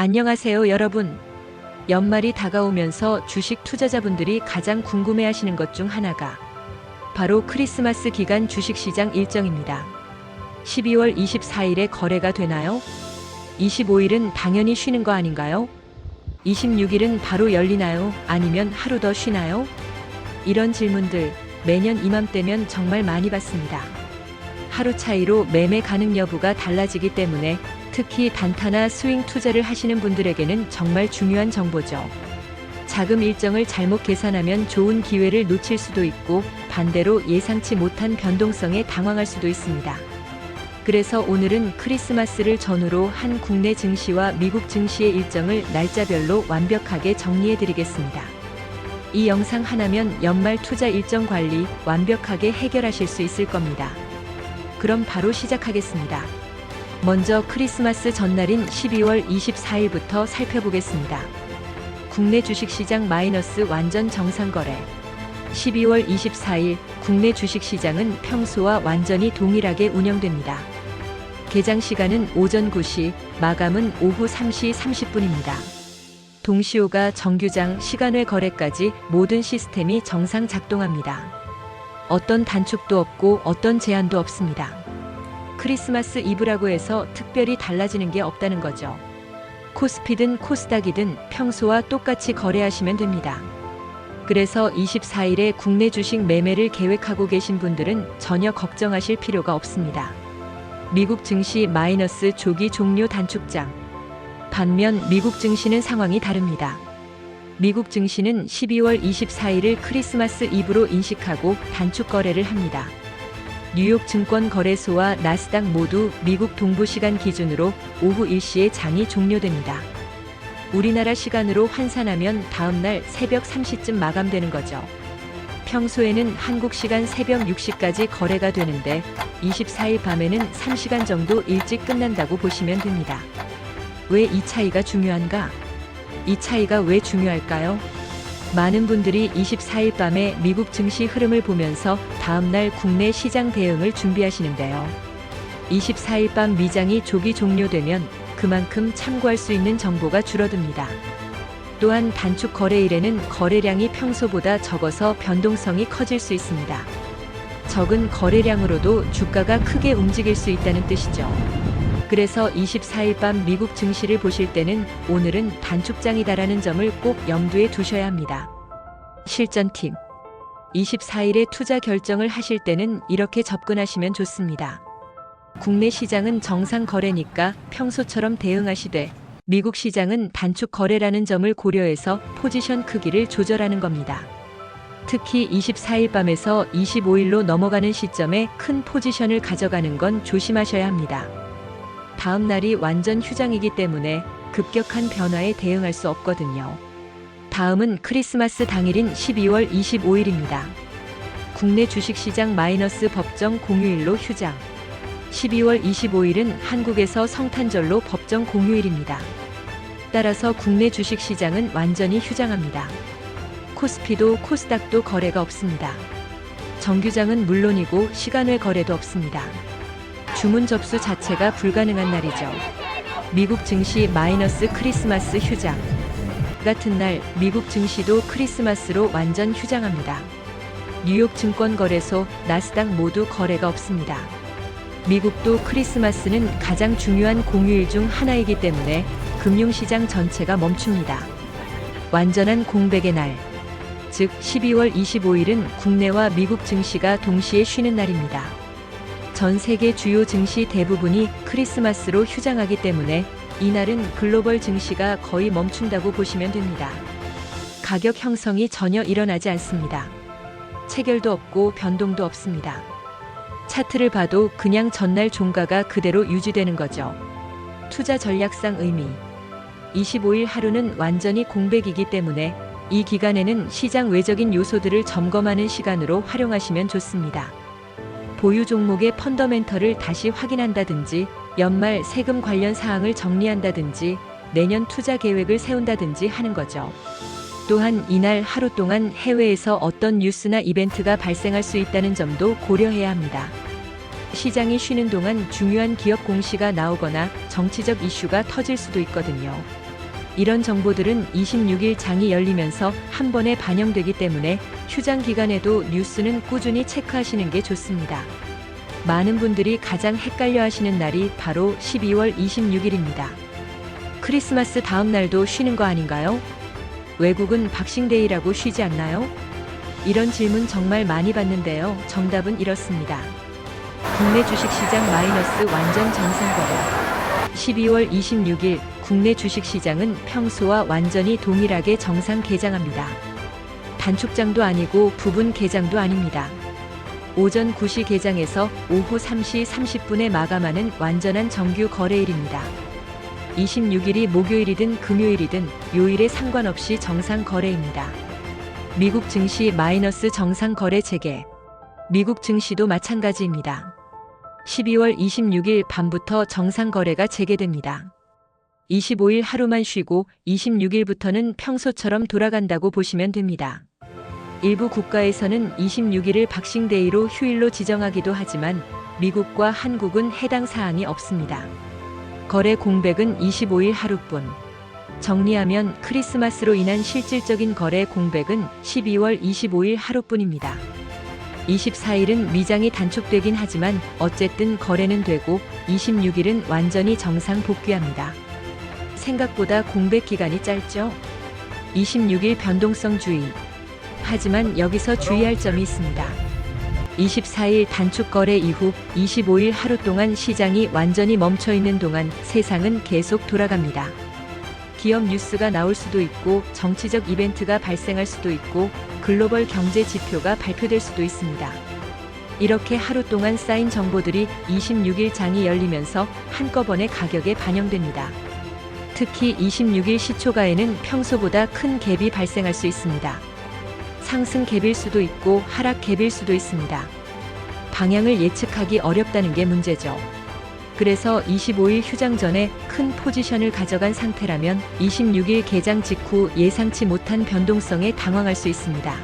안녕하세요, 여러분. 연말이 다가오면서 주식 투자자분들이 가장 궁금해 하시는 것 중 하나가 바로 크리스마스 기간 주식 시장 일정입니다. 12월 24일에 거래가 되나요? 25일은 당연히 쉬는 거 아닌가요? 26일은 바로 열리나요? 아니면 하루 더 쉬나요? 이런 질문들 매년 이맘때면 정말 많이 받습니다. 하루 차이로 매매 가능 여부가 달라지기 때문에 특히 단타나 스윙 투자를 하시는 분들에게는 정말 중요한 정보죠. 자금 일정을 잘못 계산하면 좋은 기회를 놓칠 수도 있고 반대로 예상치 못한 변동성에 당황할 수도 있습니다. 그래서 오늘은 크리스마스를 전후로 한 국내 증시와 미국 증시의 일정을 날짜별로 완벽하게 정리해 드리겠습니다. 이 영상 하나면 연말 투자 일정 관리 완벽하게 해결하실 수 있을 겁니다. 그럼 바로 시작하겠습니다. 먼저 크리스마스 전날인 12월 24일부터 살펴보겠습니다. 국내 주식시장 마이너스 완전 정상 거래. 12월 24일 국내 주식시장은 평소와 완전히 동일하게 운영됩니다. 개장 시간은 오전 9시, 마감은 오후 3시 30분입니다. 동시호가 정규장 시간외 거래까지 모든 시스템이 정상 작동합니다. 어떤 단축도 없고 어떤 제한도 없습니다. 크리스마스 이브라고 해서 특별히 달라지는 게 없다는 거죠. 코스피든 코스닥이든 평소와 똑같이 거래하시면 됩니다. 그래서 24일에 국내 주식 매매를 계획하고 계신 분들은 전혀 걱정하실 필요가 없습니다. 미국 증시 마이너스 조기 종료 단축장. 반면 미국 증시는 상황이 다릅니다. 미국 증시는 12월 24일을 크리스마스 이브로 인식하고 단축 거래를 합니다. 뉴욕 증권 거래소와 나스닥 모두 미국 동부 시간 기준으로 오후 1시에 장이 종료됩니다. 우리나라 시간으로 환산하면 다음날 새벽 3시쯤 마감되는 거죠. 평소에는 한국 시간 새벽 6시까지 거래가 되는데 24일 밤에는 3시간 정도 일찍 끝난다고 보시면 됩니다. 왜 이 차이가 중요한가? 이 차이가 왜 중요할까요? 많은 분들이 24일 밤에 미국 증시 흐름을 보면서 다음날 국내 시장 대응을 준비하시는데요. 24일 밤 미장이 조기 종료되면 그만큼 참고할 수 있는 정보가 줄어듭니다. 또한 단축 거래일에는 거래량이 평소보다 적어서 변동성이 커질 수 있습니다. 적은 거래량으로도 주가가 크게 움직일 수 있다는 뜻이죠. 그래서 24일 밤 미국 증시를 보실 때는 오늘은 단축장이다라는 점을 꼭 염두에 두셔야 합니다. 실전팀 24일에 투자 결정을 하실 때는 이렇게 접근하시면 좋습니다. 국내 시장은 정상 거래니까 평소처럼 대응하시되 미국 시장은 단축 거래라는 점을 고려해서 포지션 크기를 조절하는 겁니다. 특히 24일 밤에서 25일로 넘어가는 시점에 큰 포지션을 가져가는 건 조심하셔야 합니다. 다음 날이 완전 휴장이기 때문에 급격한 변화에 대응할 수 없거든요. 다음은 크리스마스 당일인 12월 25일입니다. 국내 주식시장 마이너스 법정 공휴일로 휴장. 12월 25일은 한국에서 성탄절로 법정 공휴일입니다. 따라서 국내 주식시장은 완전히 휴장합니다. 코스피도 코스닥도 거래가 없습니다. 정규장은 물론이고 시간외 거래도 없습니다. 주문 접수 자체가 불가능한 날이죠. 미국 증시 마이너스 크리스마스 휴장. 같은 날 미국 증시도 크리스마스로 완전 휴장합니다. 뉴욕 증권거래소, 나스닥 모두 거래가 없습니다. 미국도 크리스마스는 가장 중요한 공휴일 중 하나이기 때문에 금융시장 전체가 멈춥니다. 완전한 공백의 날. 즉 12월 25일은 국내와 미국 증시가 동시에 쉬는 날입니다. 전 세계 주요 증시 대부분이 크리스마스로 휴장하기 때문에 이날은 글로벌 증시가 거의 멈춘다고 보시면 됩니다. 가격 형성이 전혀 일어나지 않습니다. 체결도 없고 변동도 없습니다. 차트를 봐도 그냥 전날 종가가 그대로 유지되는 거죠. 투자 전략상 의미. 25일 하루는 완전히 공백이기 때문에 이 기간에는 시장 외적인 요소들을 점검하는 시간으로 활용하시면 좋습니다. 보유 종목의 펀더멘털을 다시 확인한다든지 연말 세금 관련 사항을 정리한다든지 내년 투자 계획을 세운다든지 하는 거죠. 또한 이날 하루 동안 해외에서 어떤 뉴스나 이벤트가 발생할 수 있다는 점도 고려해야 합니다. 시장이 쉬는 동안 중요한 기업 공시가 나오거나 정치적 이슈가 터질 수도 있거든요. 이런 정보들은 26일 장이 열리면서 한 번에 반영되기 때문에 휴장 기간에도 뉴스는 꾸준히 체크하시는 게 좋습니다. 많은 분들이 가장 헷갈려 하시는 날이 바로 12월 26일입니다. 크리스마스 다음 날도 쉬는 거 아닌가요? 외국은 박싱데이라고 쉬지 않나요? 이런 질문 정말 많이 받는데요. 정답은 이렇습니다. 국내 주식시장 마이너스 완전 정상거래. 12월 26일 국내 주식시장은 평소와 완전히 동일하게 정상 개장합니다. 단축장도 아니고 부분 개장도 아닙니다. 오전 9시 개장에서 오후 3시 30분에 마감하는 완전한 정규 거래일입니다. 26일이 목요일이든 금요일이든 요일에 상관없이 정상 거래입니다. 미국 증시 마이너스 정상 거래 체계. 미국 증시도 마찬가지입니다. 12월 26일 밤부터 정상 거래가 재개됩니다. 25일 하루만 쉬고 26일부터는 평소처럼 돌아간다고 보시면 됩니다. 일부 국가에서는 26일을 박싱데이로 휴일로 지정하기도 하지만 미국과 한국은 해당 사항이 없습니다. 거래 공백은 25일 하루뿐. 정리하면 크리스마스로 인한 실질적인 거래 공백은 12월 25일 하루뿐입니다. 24일은 미장이 단축되긴 하지만 어쨌든 거래는 되고 26일은 완전히 정상 복귀합니다. 생각보다 공백 기간이 짧죠? 26일 변동성 주의. 하지만 여기서 주의할 점이 있습니다. 24일 단축 거래 이후 25일 하루 동안 시장이 완전히 멈춰 있는 동안 세상은 계속 돌아갑니다. 기업 뉴스가 나올 수도 있고 정치적 이벤트가 발생할 수도 있고 글로벌 경제 지표가 발표될 수도 있습니다. 이렇게 하루 동안 쌓인 정보들이 26일 장이 열리면서 한꺼번에 가격에 반영됩니다. 특히 26일 시초가에는 평소보다 큰 갭이 발생할 수 있습니다. 상승 갭일 수도 있고 하락 갭일 수도 있습니다. 방향을 예측하기 어렵다는 게 문제죠. 그래서 25일 휴장 전에 큰 포지션을 가져간 상태라면 26일 개장 직후 예상치 못한 변동성에 당황할 수 있습니다.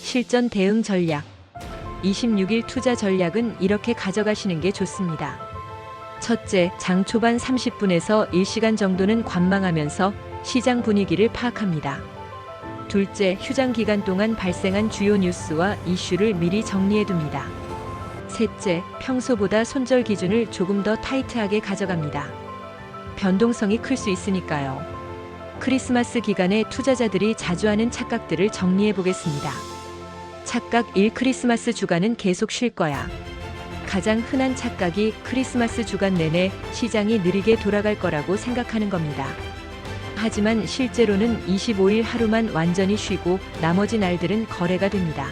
실전 대응 전략 26일 투자 전략은 이렇게 가져가시는 게 좋습니다. 첫째, 장 초반 30분에서 1시간 정도는 관망하면서 시장 분위기를 파악합니다. 둘째, 휴장 기간 동안 발생한 주요 뉴스와 이슈를 미리 정리해 둡니다. 셋째, 평소보다 손절 기준을 조금 더 타이트하게 가져갑니다. 변동성이 클 수 있으니까요. 크리스마스 기간에 투자자들이 자주 하는 착각들을 정리해 보겠습니다. 착각 1 크리스마스 주간은 계속 쉴 거야. 가장 흔한 착각이 크리스마스 주간 내내 시장이 느리게 돌아갈 거라고 생각하는 겁니다. 하지만 실제로는 25일 하루만 완전히 쉬고 나머지 날들은 거래가 됩니다.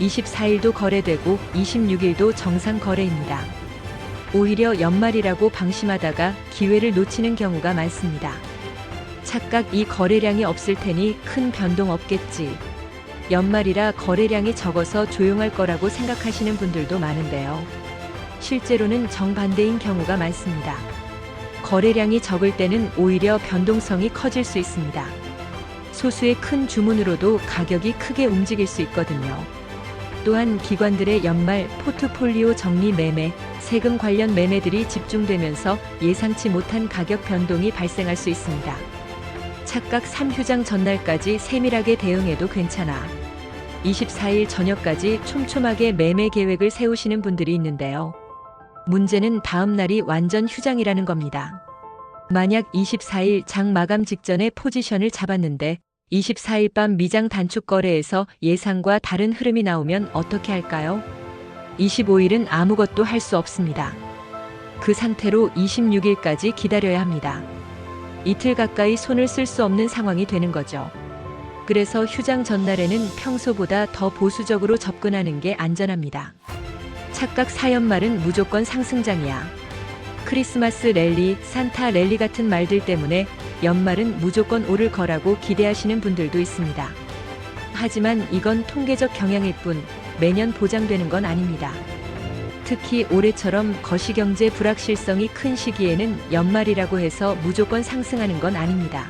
24일도 거래되고 26일도 정상 거래입니다. 오히려 연말이라고 방심하다가 기회를 놓치는 경우가 많습니다. 착각 이 거래량이 없을 테니 큰 변동 없겠지. 연말이라 거래량이 적어서 조용할 거라고 생각하시는 분들도 많은데요. 실제로는 정반대인 경우가 많습니다. 거래량이 적을 때는 오히려 변동성이 커질 수 있습니다. 소수의 큰 주문으로도 가격이 크게 움직일 수 있거든요. 또한 기관들의 연말 포트폴리오 정리 매매, 세금 관련 매매들이 집중되면서 예상치 못한 가격 변동이 발생할 수 있습니다. 착각 3휴장 전날까지 세밀하게 대응해도 괜찮아. 24일 저녁까지 촘촘하게 매매 계획을 세우시는 분들이 있는데요. 문제는 다음 날이 완전 휴장이라는 겁니다. 만약 24일 장 마감 직전에 포지션을 잡았는데 24일 밤 미장 단축 거래에서 예상과 다른 흐름이 나오면 어떻게 할까요? 25일은 아무것도 할 수 없습니다. 그 상태로 26일까지 기다려야 합니다. 이틀 가까이 손을 쓸 수 없는 상황이 되는 거죠. 그래서 휴장 전날에는 평소보다 더 보수적으로 접근하는 게 안전합니다. 착각 4연말은 무조건 상승장이야. 크리스마스 랠리, 산타 랠리 같은 말들 때문에 연말은 무조건 오를 거라고 기대하시는 분들도 있습니다. 하지만 이건 통계적 경향일 뿐 매년 보장되는 건 아닙니다. 특히 올해처럼 거시경제 불확실성이 큰 시기에는 연말이라고 해서 무조건 상승하는 건 아닙니다.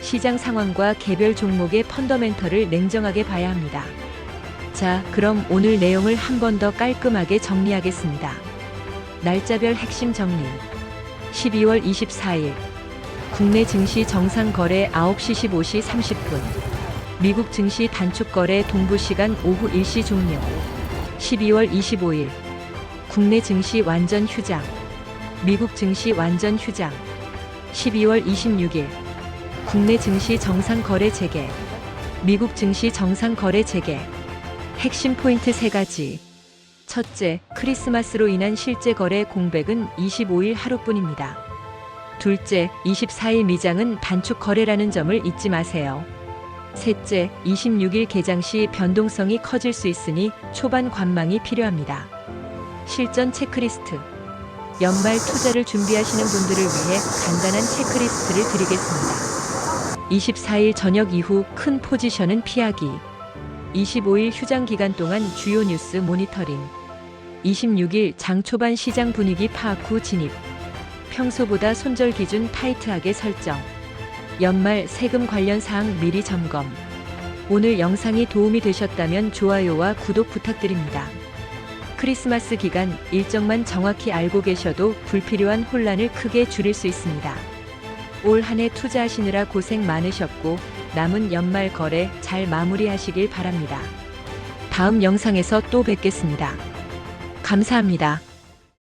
시장 상황과 개별 종목의 펀더멘털을 냉정하게 봐야 합니다. 자, 그럼 오늘 내용을 한 번 더 깔끔하게 정리하겠습니다. 날짜별 핵심 정리. 12월 24일. 국내 증시 정상 거래 9시 15시 30분. 미국 증시 단축 거래 동부 시간 오후 1시 종료. 12월 25일. 국내 증시 완전 휴장. 미국 증시 완전 휴장. 12월 26일. 국내 증시 정상 거래 재개. 미국 증시 정상 거래 재개. 핵심 포인트 세 가지. 첫째, 크리스마스로 인한 실제 거래 공백은 25일 하루뿐입니다. 둘째, 24일 미장은 단축 거래라는 점을 잊지 마세요. 셋째, 26일 개장 시 변동성이 커질 수 있으니 초반 관망이 필요합니다. 실전 체크리스트. 연말 투자를 준비하시는 분들을 위해 간단한 체크리스트를 드리겠습니다. 24일 저녁 이후 큰 포지션은 피하기. 25일 휴장 기간 동안 주요 뉴스 모니터링. 26일 장 초반 시장 분위기 파악 후 진입. 평소보다 손절 기준 타이트하게 설정. 연말 세금 관련 사항 미리 점검. 오늘 영상이 도움이 되셨다면 좋아요와 구독 부탁드립니다. 크리스마스 기간 일정만 정확히 알고 계셔도 불필요한 혼란을 크게 줄일 수 있습니다. 올 한 해 투자하시느라 고생 많으셨고 남은 연말 거래 잘 마무리하시길 바랍니다. 다음 영상에서 또 뵙겠습니다. 감사합니다.